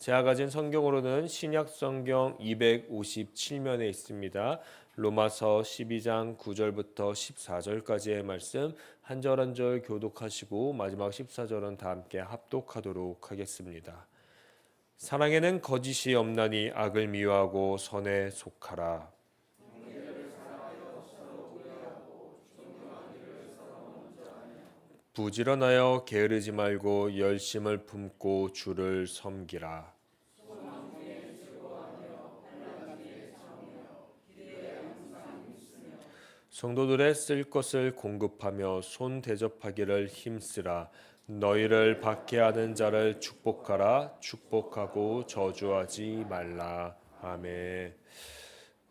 제가 가진 성경으로는 신약 성경 257면에 있습니다. 로마서 12장 9절부터 14절까지의 말씀 한 절 한 절 교독하시고 마지막 14절은 다 함께 합독하도록 하겠습니다. 사랑에는 거짓이 없나니 악을 미워하고 선에 속하라. 부지런하여 게으르지 말고 열심을 품고 주를 섬기라. 성도들의 쓸 것을 공급하며 손 대접하기를 힘쓰라. 너희를 받게 하는 자를 축복하라. 축복하고 저주하지 말라. 아멘.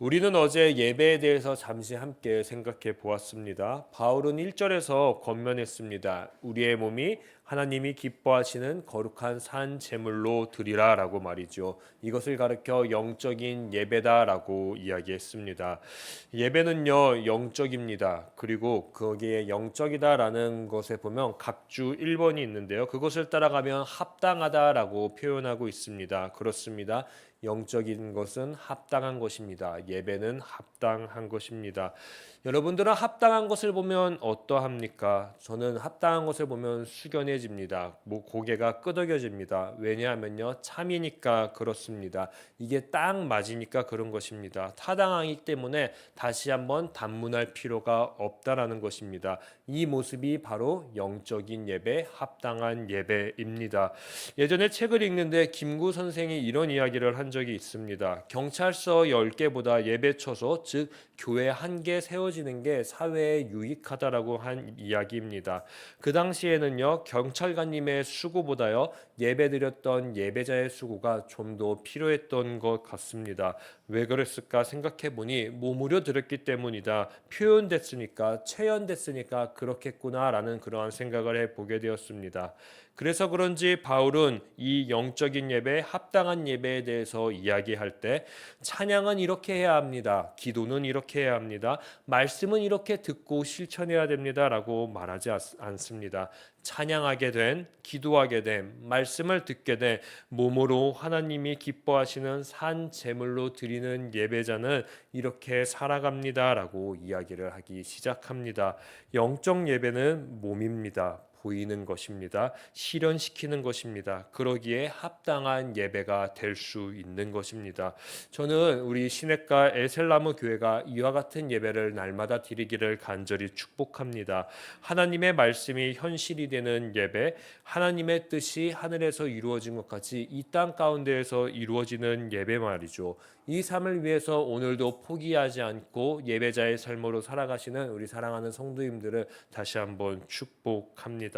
우리는 어제 예배에 대해서 잠시 함께 생각해 보았습니다. 바울은 1절에서 권면했습니다. 우리의 몸이 하나님이 기뻐하시는 거룩한 산 제물로 드리라라고 말이죠. 이것을 가르켜 영적인 예배다라고 이야기했습니다. 예배는요 영적입니다. 그리고 거기에 영적이다라는 것에 보면 각주 1번이 있는데요. 그것을 따라가면 합당하다라고 표현하고 있습니다. 그렇습니다. 영적인 것은 합당한 것입니다. 예배는 합당한 것입니다. 여러분들은 합당한 것을 보면 어떠합니까? 저는 합당한 것을 보면 숙연해집니다. 뭐 고개가 끄덕여집니다. 왜냐하면요 참이니까 그렇습니다. 이게 딱 맞으니까 그런 것입니다. 타당하기 때문에 다시 한번 단문할 필요가 없다라는 것입니다. 이 모습이 바로 영적인 예배, 합당한 예배입니다. 예전에 책을 읽는데 김구 선생이 이런 이야기를 한 적이 있습니다. 경찰서 10개보다 예배처소, 즉 교회 한 개 세워지는 게 사회에 유익하다라고 한 이야기입니다. 그 당시에는요 경찰관님의 수고보다요 예배드렸던 예배자의 수고가 좀 더 필요했던 것 같습니다. 왜 그랬을까 생각해 보니 몸으로 들었기 때문이다. 표현됐으니까 체현됐으니까 그렇겠구나라는 그러한 생각을 해 보게 되었습니다. 그래서 그런지 바울은 이 영적인 예배, 합당한 예배에 대해서 이야기할 때 찬양은 이렇게 해야 합니다. 기도는 이렇게 해야 합니다. 말씀은 이렇게 듣고 실천해야 됩니다 라고 말하지 않습니다. 찬양하게 된, 기도하게 된, 말씀을 듣게 된 몸으로 하나님이 기뻐하시는 산 제물로 드리는 예배자는 이렇게 살아갑니다라고 이야기를 하기 시작합니다. 영적 예배는 몸입니다. 보이는 것입니다. 실현시키는 것입니다. 그러기에 합당한 예배가 될 수 있는 것입니다. 저는 우리 시냇가 에셀나무 교회가 이와 같은 예배를 날마다 드리기를 간절히 축복합니다. 하나님의 말씀이 현실이 되는 예배, 하나님의 뜻이 하늘에서 이루어진 것 같이 이 땅 가운데에서 이루어지는 예배 말이죠. 이 삶을 위해서 오늘도 포기하지 않고 예배자의 삶으로 살아가시는 우리 사랑하는 성도님들을 다시 한번 축복합니다.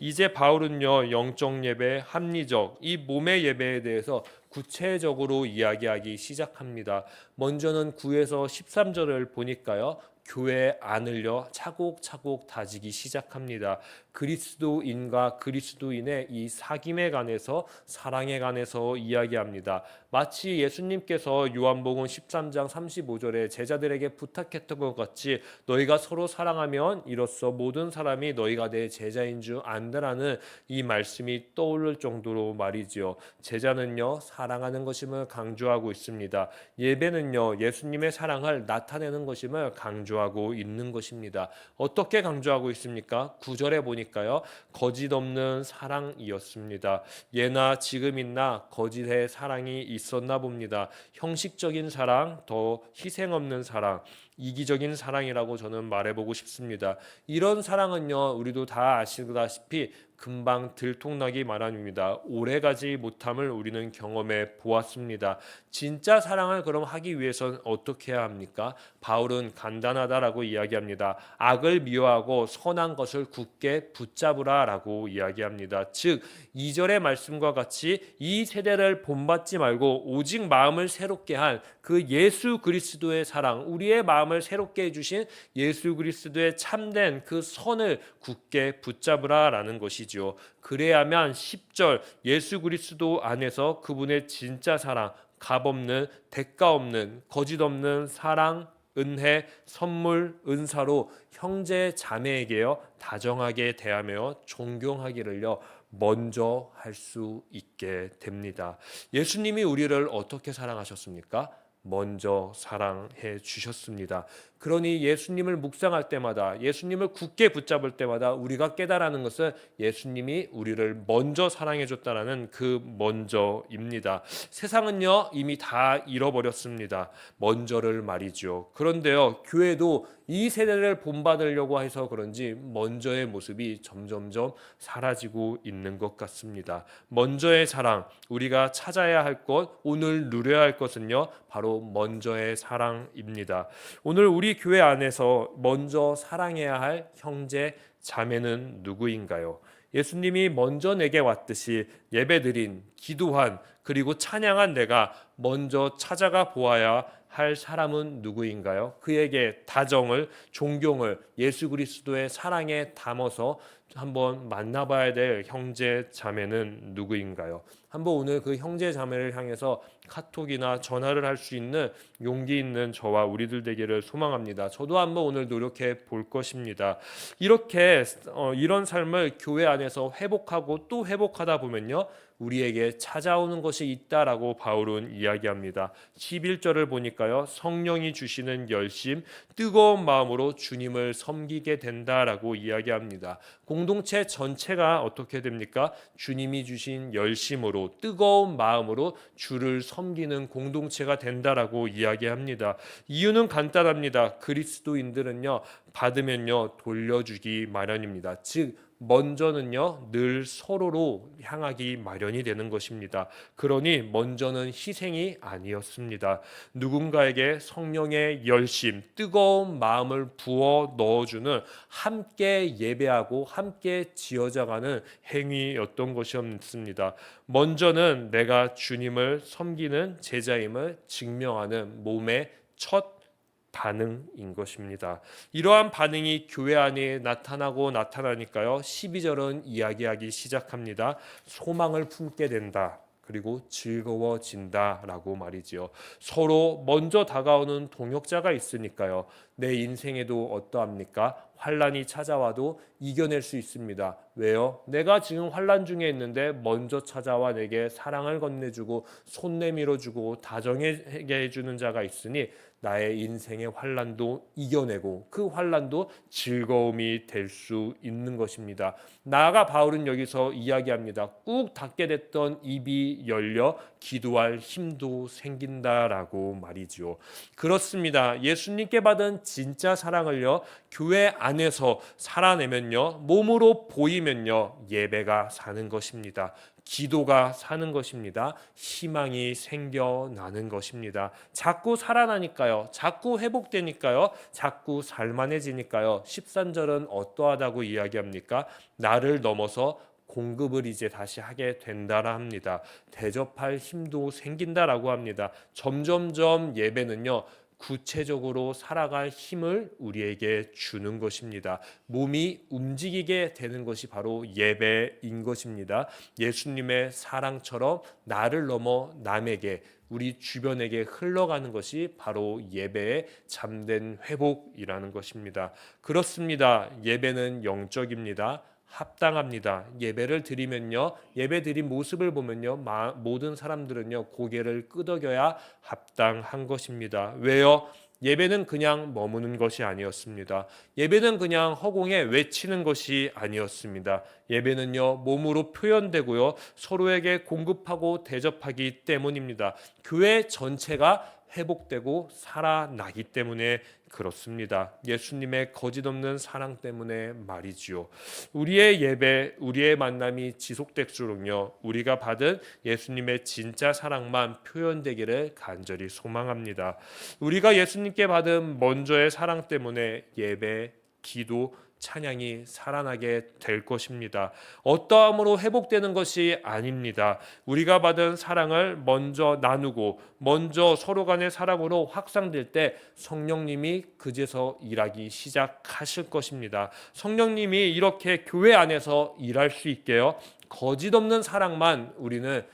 이제 바울은요 영적 예배, 합리적 이 몸의 예배에 대해서 구체적으로 이야기하기 시작합니다. 먼저는 9에서 13절을 보니까요. 교회 안을요 차곡차곡 다지기 시작합니다. 그리스도인과 그리스도인의 이 사귐에 관해서 사랑에 관해서 이야기합니다. 마치 예수님께서 요한복음 13장 35절에 제자들에게 부탁했던 것 같이 너희가 서로 사랑하면 이로써 모든 사람이 너희가 내 제자인 줄 안다라는 이 말씀이 떠오를 정도로 말이지요. 제자는요 사랑하는 것임을 강조하고 있습니다. 예배는요 예수님의 사랑을 나타내는 것임을 강조하고 있는 것입니다. 어떻게 강조하고 있습니까? 구절에 보니 까요 거짓 없는 사랑이었습니다. 예나 지금 있나 거짓의 사랑이 있었나 봅니다. 형식적인 사랑, 더 희생 없는 사랑, 이기적인 사랑이라고 저는 말해보고 싶습니다. 이런 사랑은요, 우리도 다 아시다시피 금방 들통나기 마련입니다. 오래가지 못함을 우리는 경험해 보았습니다. 진짜 사랑을 그럼 하기 위해선 어떻게 해야 합니까? 바울은 간단하다라고 이야기합니다. 악을 미워하고 선한 것을 굳게 붙잡으라라고 이야기합니다. 즉 2절의 말씀과 같이 이 세대를 본받지 말고 오직 마음을 새롭게 한 그 예수 그리스도의 사랑, 우리의 마음 을 새롭게 해 주신 예수 그리스도의 참된 그 선을 굳게 붙잡으라라는 것이지요. 그래야만 10절 예수 그리스도 안에서 그분의 진짜 사랑, 값 없는 대가 없는 거짓 없는 사랑 은혜, 선물, 은사로 형제 자매에게요 다정하게 대하며 존경하기를요 먼저 할 수 있게 됩니다. 예수님이 우리를 어떻게 사랑하셨습니까? 먼저 사랑해 주셨습니다. 그러니 예수님을 묵상할 때마다 예수님을 굳게 붙잡을 때마다 우리가 깨달아는 것은 예수님이 우리를 먼저 사랑해 줬다라는 그 먼저입니다. 세상은요 이미 다 잃어버렸습니다. 먼저를 말이죠. 그런데요 교회도 이 세대를 본받으려고 해서 그런지 먼저의 모습이 점점점 사라지고 있는 것 같습니다. 먼저의 사랑 우리가 찾아야 할 것, 오늘 누려야 할 것은요 바로 먼저의 사랑입니다. 오늘 우리 교회 안에서 먼저 사랑해야 할 형제 자매는 누구인가요? 예수님이 먼저 내게 왔듯이 예배드린 기도한 그리고 찬양한 내가 먼저 찾아가 보아야 할 사람은 누구인가요? 그에게 다정을 존경을 예수 그리스도의 사랑에 담아서 한번 만나봐야 될 형제 자매는 누구인가요? 한번 오늘 그 형제 자매를 향해서 카톡이나 전화를 할 수 있는 용기 있는 저와 우리들 되기를 소망합니다. 저도 한번 오늘 노력해 볼 것입니다. 이렇게 어, 이런 삶을 교회 안에서 회복하고 또 회복하다 보면요. 우리에게 찾아오는 것이 있다라고 바울은 이야기합니다. 11절을 보니까요. 성령이 주시는 열심, 뜨거운 마음으로 주님을 섬기게 된다라고 이야기합니다. 공동체 전체가 어떻게 됩니까? 주님이 주신 열심으로 뜨거운 마음으로 주를 섬 기는 공동체가 된다라고 이야기합니다. 이유는 간단합니다. 그리스도인들은요. 받으면요. 돌려주기 마련입니다. 즉 먼저는요 늘 서로로 향하기 마련이 되는 것입니다. 그러니 먼저는 희생이 아니었습니다. 누군가에게 성령의 열심, 뜨거운 마음을 부어 넣어주는 함께 예배하고 함께 지어져가는 행위였던 것이었습니다. 먼저는 내가 주님을 섬기는 제자임을 증명하는 몸의 첫 반응인 것입니다. 이러한 반응이 교회 안에 나타나고 나타나니까요. 12절은 이야기하기 시작합니다. 소망을 품게 된다. 그리고 즐거워진다라고 말이지요. 서로 먼저 다가오는 동역자가 있으니까요. 내 인생에도 어떠합니까? 환란이 찾아와도 이겨낼 수 있습니다. 왜요? 내가 지금 환란 중에 있는데 먼저 찾아와 내게 사랑을 건네주고 손 내밀어 주고 다정하게 해 주는 자가 있으니 나의 인생의 환란도 이겨내고 그 환란도 즐거움이 될 수 있는 것입니다. 나아가 바울은 여기서 이야기합니다. 꾹 닫게 됐던 입이 열려 기도할 힘도 생긴다라고 말이죠. 그렇습니다. 예수님께 받은 진짜 사랑을요 교회 안에서 살아내면요 몸으로 보이면요 예배가 사는 것입니다. 기도가 사는 것입니다. 희망이 생겨나는 것입니다. 자꾸 살아나니까요. 자꾸 회복되니까요. 자꾸 살만해지니까요. 13절은 어떠하다고 이야기합니까? 나를 넘어서 공급을 이제 다시 하게 된다라 합니다. 대접할 힘도 생긴다라고 합니다. 점점점 예배는요. 구체적으로 살아갈 힘을 우리에게 주는 것입니다. 몸이 움직이게 되는 것이 바로 예배인 것입니다. 예수님의 사랑처럼 나를 넘어 남에게 우리 주변에게 흘러가는 것이 바로 예배의 잠든 회복이라는 것입니다. 그렇습니다. 예배는 영적입니다. 합당합니다. 예배를 드리면요, 예배 드린 모습을 보면요, 마, 모든 사람들은요 고개를 끄덕여야 합당한 것입니다. 왜요? 예배는 그냥 머무는 것이 아니었습니다. 예배는 그냥 허공에 외치는 것이 아니었습니다. 예배는요, 몸으로 표현되고요, 서로에게 공급하고 대접하기 때문입니다. 교회 전체가 회복되고 살아나기 때문에 그렇습니다. 예수님의 거짓 없는 사랑 때문에 말이지요. 우리의 예배, 우리의 만남이 지속될수록요. 우리가 받은 예수님의 진짜 사랑만 표현되기를 간절히 소망합니다. 우리가 예수님께 받은 먼저의 사랑 때문에 예배, 기도, 찬양이 살아나게 될 것입니다. 어떠함으로 회복되는 것이 아닙니다. 우리가 받은 사랑을 먼저 나누고 먼저 서로 간의 사랑으로 확산될 때 성령님이 그제서 일하기 시작하실 것입니다. 성령님이 이렇게 교회 안에서 일할 수 있게요. 거짓 없는 사랑만 우리는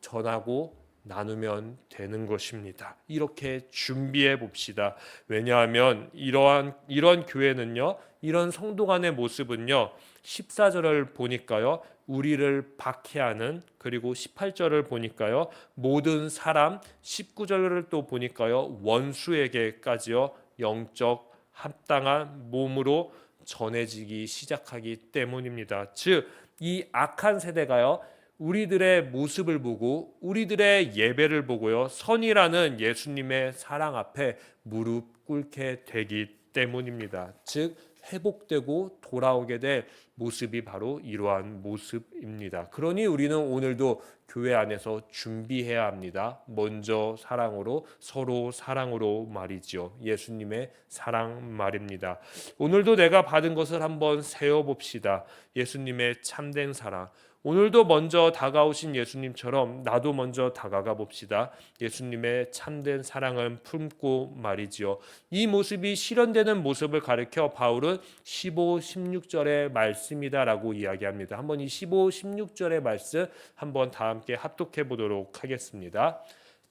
전하고 나누면 되는 것입니다. 이렇게 준비해 봅시다. 왜냐하면 이러한 이런 교회는요. 이런 성도 간의 모습은요. 14절을 보니까요. 우리를 박해하는 그리고 18절을 보니까요. 모든 사람 19절을 또 보니까요. 원수에게까지요. 영적 합당한 몸으로 전해지기 시작하기 때문입니다. 즉 이 악한 세대가요. 우리들의 모습을 보고 우리들의 예배를 보고요. 선이라는 예수님의 사랑 앞에 무릎 꿇게 되기 때문입니다. 즉 회복되고 돌아오게 될 모습이 바로 이러한 모습입니다. 그러니 우리는 오늘도 교회 안에서 준비해야 합니다. 먼저 사랑으로 서로 사랑으로 말이죠. 예수님의 사랑 말입니다. 오늘도 내가 받은 것을 한번 세어 봅시다. 예수님의 참된 사랑. 오늘도 먼저 다가오신 예수님처럼 나도 먼저 다가가 봅시다. 예수님의 참된 사랑을 품고 말이지요. 이 모습이 실현되는 모습을 가리켜 바울은 15, 16절의 말씀이다라고 이야기합니다. 한번 이 15, 16절의 말씀 한번 다 함께 합독해 보도록 하겠습니다.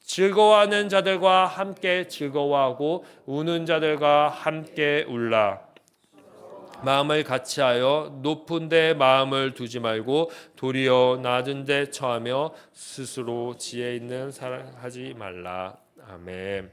즐거워하는 자들과 함께 즐거워하고 우는 자들과 함께 울라. 마음을 같이하여 높은 데 마음을 두지 말고 도리어 낮은 데 처하며 스스로 지혜 있는 사랑하지 말라. 아멘.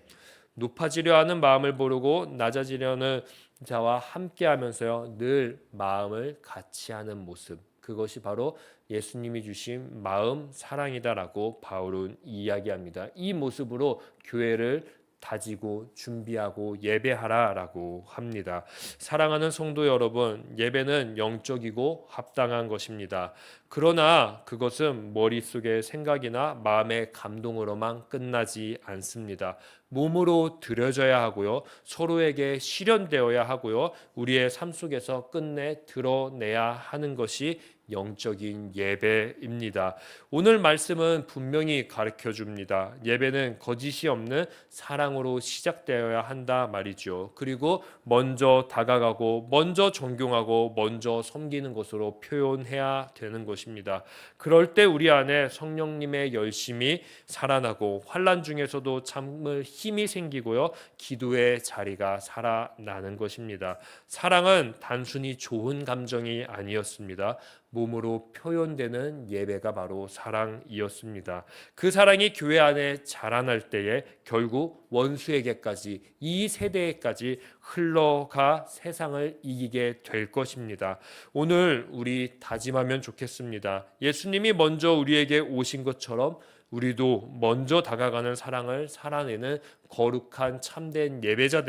높아지려 하는 마음을 모르고 낮아지려는 자와 함께 하면서요 늘 마음을 같이 하는 모습 그것이 바로 예수님이 주신 마음 사랑이다라고 바울은 이야기합니다. 이 모습으로 교회를 다지고 준비하고 예배하라라고 합니다. 사랑하는 성도 여러분, 예배는 영적이고 합당한 것입니다. 그러나 그것은 머릿속의 생각이나 마음의 감동으로만 끝나지 않습니다. 몸으로 드려져야 하고요. 서로에게 실현되어야 하고요. 우리의 삶 속에서 끝내 드러내야 하는 것이 영적인 예배입니다. 오늘 말씀은 분명히 가르쳐 줍니다. 예배는 거짓이 없는 사랑으로 시작되어야 한다 말이죠. 그리고 먼저 다가가고 먼저 존경하고 먼저 섬기는 것으로 표현해야 되는 것입니다. 그럴 때 우리 안에 성령님의 열심이 살아나고 환란 중에서도 참을 힘이 생기고요. 기도의 자리가 살아나는 것입니다. 사랑은 단순히 좋은 감정이 아니었습니다. 몸으로 표현되는 예배가 바로 사랑이었습니다. 그 사랑이 교회 안에 자라날 때에 결국 원수에게까지 이 세대에까지 흘러가 세상을 이기게 될 것입니다. 오늘 우리 다짐하면 좋겠습니다. 예수님이 먼저 우리에게 오신 것처럼 우리도 먼저 다가가는 사랑을 살아내는 거룩한 참된 예배자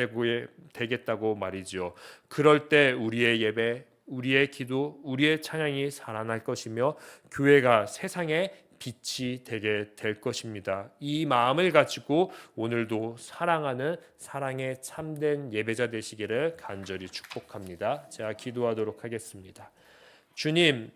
되겠다고 말이지요. 그럴 때 우리의 예배 우리의 기도, 우리의 찬양이 살아날 것이며 교회가 세상에 빛이 되게 될 것입니다. 이 마음을 가지고 오늘도 사랑하는 사랑의 참된 예배자 되시기를 간절히 축복합니다. 제가 기도하도록 하겠습니다. 주님,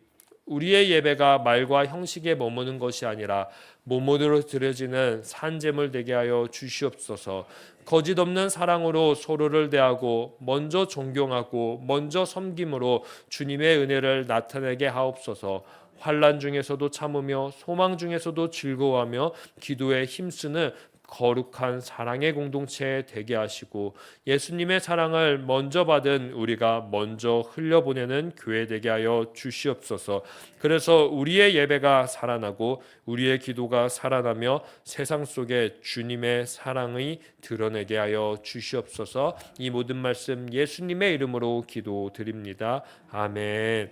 우리의 예배가 말과 형식에 머무는 것이 아니라 몸으로 드려지는 산재물 되게 하여 주시옵소서. 거짓 없는 사랑으로 서로를 대하고 먼저 존경하고 먼저 섬김으로 주님의 은혜를 나타내게 하옵소서. 환란 중에서도 참으며 소망 중에서도 즐거워하며 기도에 힘쓰는 거룩한 사랑의 공동체 되게 하시고 예수님의 사랑을 먼저 받은 우리가 먼저 흘려보내는 교회 되게 하여 주시옵소서. 그래서 우리의 예배가 살아나고 우리의 기도가 살아나며 세상 속에 주님의 사랑이 드러내게 하여 주시옵소서. 이 모든 말씀 예수님의 이름으로 기도드립니다. 아멘.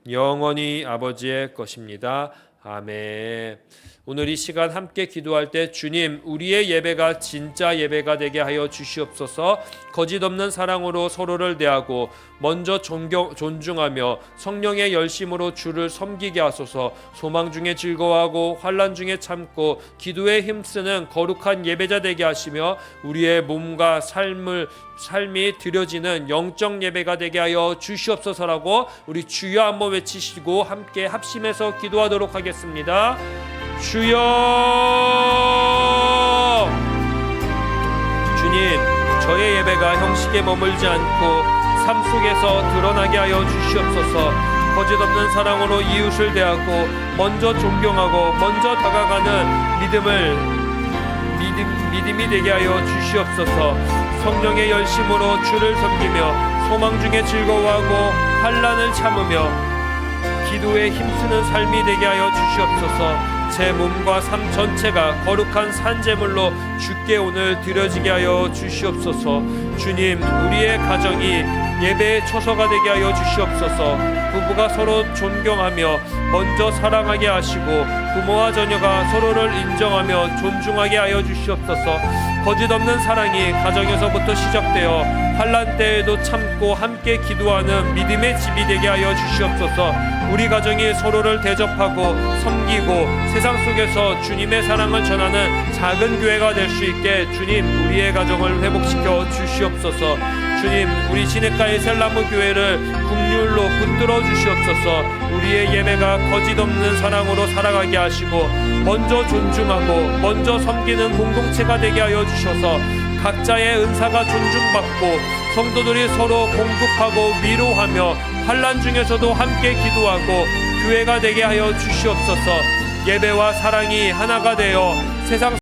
영원히 아버지의 것입니다. 아멘. 오늘 이 시간 함께 기도할 때 주님 우리의 예배가 진짜 예배가 되게 하여 주시옵소서 거짓 없는 사랑으로 서로를 대하고 먼저 존경, 존중하며 성령의 열심으로 주를 섬기게 하소서 소망 중에 즐거워하고 환란 중에 참고 기도에 힘쓰는 거룩한 예배자 되게 하시며 우리의 몸과 삶을 삶이 드려지는 영적 예배가 되게 하여 주시옵소서라고 우리 주여 한번 외치시고 함께 합심해서 기도하도록 하겠습니다. 주여! 주님 저의 예배가 형식에 머물지 않고 삶 속에서 드러나게 하여 주시옵소서. 거짓 없는 사랑으로 이웃을 대하고 먼저 존경하고 먼저 다가가는 믿음을 믿음, 믿음이 되게 하여 주시옵소서. 성령의 열심으로 주를 섬기며 소망 중에 즐거워하고 환란을 참으며 기도에 힘쓰는 삶이 되게 하여 주시옵소서. 제 몸과 삶 전체가 거룩한 산제물로 주께 오늘 드려지게 하여 주시옵소서. 주님, 우리의 가정이 예배의 처소가 되게 하여 주시옵소서. 부부가 서로 존경하며 먼저 사랑하게 하시고 부모와 자녀가 서로를 인정하며 존중하게 하여 주시옵소서. 거짓 없는 사랑이 가정에서부터 시작되어 환란 때에도 참고 함께 기도하는 믿음의 집이 되게 하여 주시옵소서. 우리 가정이 서로를 대접하고 섬기고 세상 속에서 주님의 사랑을 전하는 작은 교회가 될 수 있게 주님 우리의 가정을 회복시켜 주시옵소서. 주님 우리 시냇가의 셀라무 교회를 국률로 붙들어 주시옵소서. 우리의 예배가 거짓 없는 사랑으로 살아가게 하시고 먼저 존중하고 먼저 섬기는 공동체가 되게 하여 주셔서 각자의 은사가 존중받고 성도들이 서로 공급하고 위로하며 환란 중에서도 함께 기도하고 교회가 되게 하여 주시옵소서. 예배와 사랑이 하나가 되어 세상